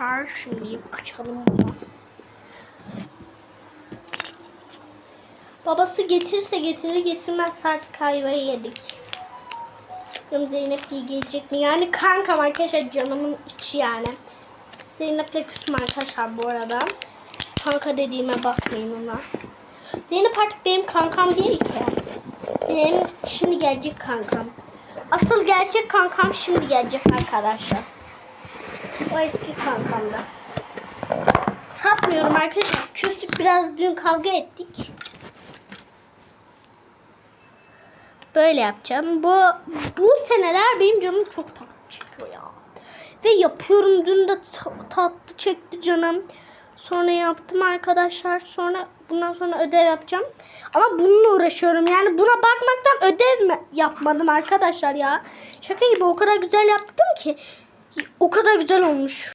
arkadaşlar. Şimdi açalım bunu. Babası getirse getirir getirmezse artık ayvayı yedik. Bakalım Zeynep iyi gelecek mi? Yani kankam arkadaşlar canımın içi yani. Zeynep'le küsüm arkadaşlar bu arada. Kanka dediğime basmayın ona. Zeynep artık benim kankam değil ki. Benim şimdi gelecek kankam. Asıl gerçek kankam şimdi gelecek arkadaşlar. O eski kankam da. Satmıyorum arkadaşlar. Küstük biraz dün kavga ettik. Böyle yapacağım. Bu bu seneler benim canım çok tatlı çekiyor ya. Ve yapıyorum. Dün de ta- tatlı çekti canım. Sonra yaptım arkadaşlar. Sonra bundan sonra ödev yapacağım. Ama bununla uğraşıyorum. Yani buna bakmaktan ödev mi yapmadım arkadaşlar ya. Şaka gibi o kadar güzel yaptım ki. O kadar güzel olmuş.